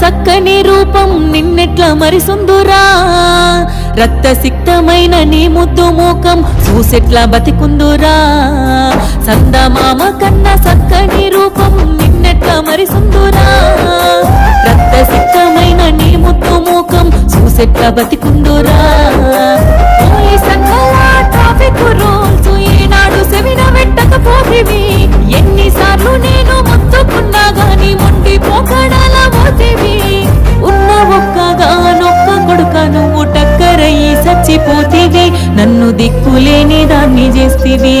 సక్కని రూపం నిన్నెట్ల మరిసుందురా? రక్త సిక్తమైన నీ ముద్దు మూకం చూసెట్ల బతికుందురా? సందమామ కన్న సక్కని రూపం నిన్నెట్ల మరిసుందురా? రక్త సిక్తమైన నీ ముద్దు మూకం చూసెట్ల బతికుందురా? నన్ను దిక్కులేని దాన్ని చేస్తివి.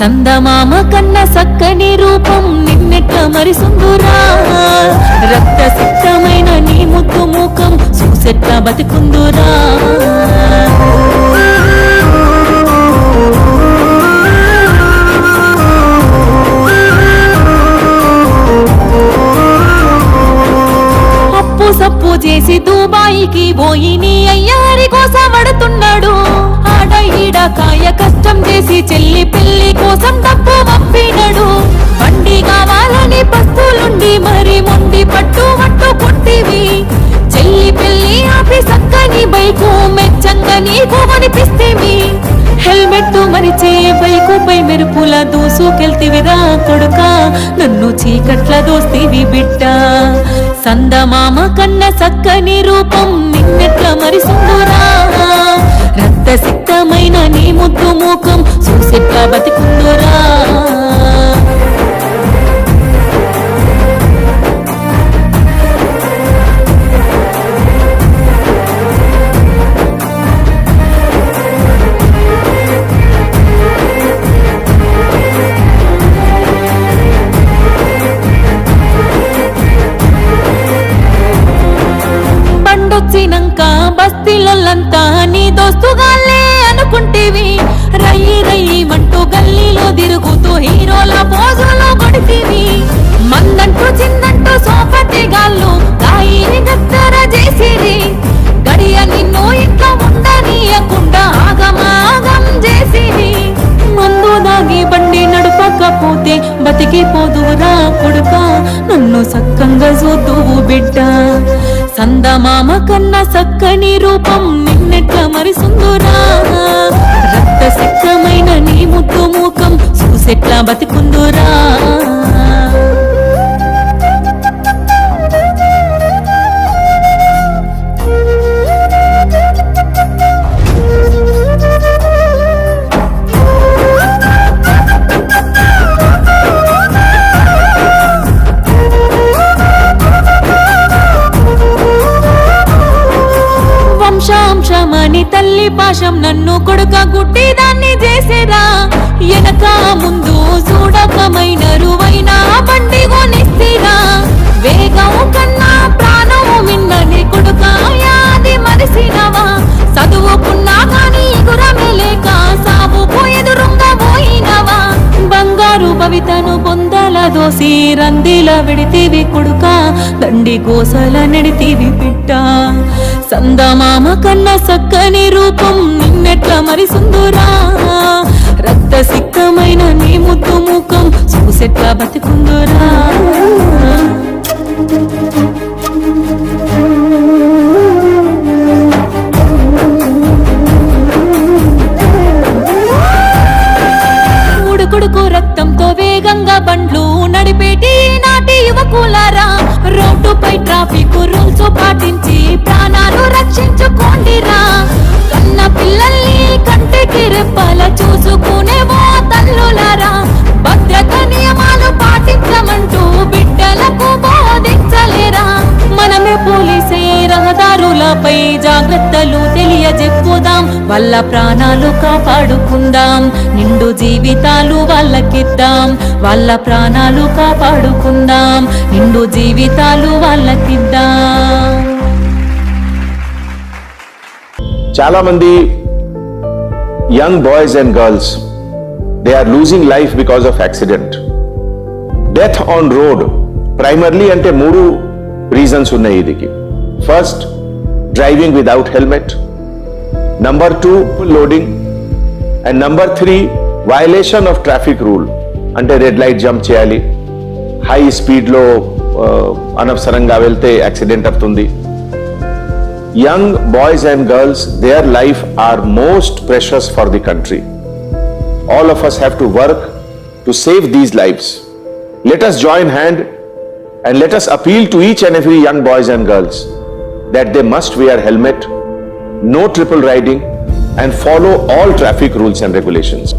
సందమామ కన్న సక్కని రూపం నిన్నెట్ల మరిసుందురా. రక్త సిక్తమైన నీ ముద్దు ముఖం చూసెట్ట బతికుందురా. అప్పు సప్పు చేసి దుబాయికి పోయి కాయ కష్టం చేసి చెల్లి పెళ్ళి కోసం డబ్బు పంపినడు బండి కావాలని పస్తులుండి మరి మొండి పట్టు మట్టు కొట్టివి. చెల్లి పెళ్ళి ఆపి సక్కని బైకు మెచ్చంగా నీకు అనిపిస్తేవి హెల్మెట్ మరిచే బైకు పై మెరుపుల దూసుకెళ్తివిరా కొడుక. నన్ను చీకట్ల దోస్తివి బిడ్డ. సందమామ కన్న సక్కని రూపం నిన్నెట్ల మరిసుందురా పోదురా కొడుక. నన్ను సక్కంగా చూద్దువు బిడ్డ. సందమామ కన్న సక్కని రూపం నిన్నెట్ల మరిసుందురా. రక్త సిక్కమైన నీ ముద్దు మూకం చూసెట్ల బతికుందురా. పాశం నన్ను కొడుక గుట్టి దాన్ని చేసేరా ఎనక ముందు చూడకమైన రువైన బండి కొనిస్తిరా వేగం కన్నా ప్రాణము మిన్నని కొడుక యాది మరిసినవా? చదువుకున్నా కానీ గురమే లేక సాగు ఎదురుంగ పోయినవా? బంగారు భవితను పొందల దోసి రందిల విడితివి కొడుక దండి కోసల నెడితివి పిట్ట? సందమామ కన్న సక్కని రూపం నిన్నెట్ల మరిసుందురా రక్త సిక్కమైన నీ ముద్దు ముఖం చూసెట్ల బతికుందురా? ఉడుకుడుకు రక్తంతో వేగంగా బండ్లు నడిపేటి నాటి యువకులారా? రోడ్డుపై ట్రాఫిక్ రూల్స్ పాటించి ఆలోచించుకోండిరా. కన్న పిల్లల్ని కంటికి రెప్పల చూసుకునే ఓ తల్లులరా. భద్రత నియమాలు పాటించమంటూ బిడ్డలకు బోధించలేరా. మనమే పోలీసే రహదారులపై జాగ్రత్తలు తెలియజెప్పుదాం. వాళ్ళ ప్రాణాలు కాపాడుకుందాం. నిండు జీవితాలు వాళ్ళకిద్దాం. వాళ్ళ ప్రాణాలు కాపాడుకుందాం. నిండు జీవితాలు వాళ్ళకిద్దాం. చాలామంది young boys and girls they are losing life because of accident death on road primarily అంటే మూడు రీజన్స్ ఉన్నాయి ఇదికి. First driving without helmet number two loading and number three violation of traffic rule అంటే రెడ్ లైట్ జంప్ చేయాలి. High స్పీడ్లో uh, అనవసరంగా వెళ్తే accident అవుతుంది. Young boys and girls, their life are most precious for the country. All of us have to work to save these lives. Let us join hand and let us appeal to each and every young boys and girls that they must wear helmet, no triple riding and follow all traffic rules and regulations.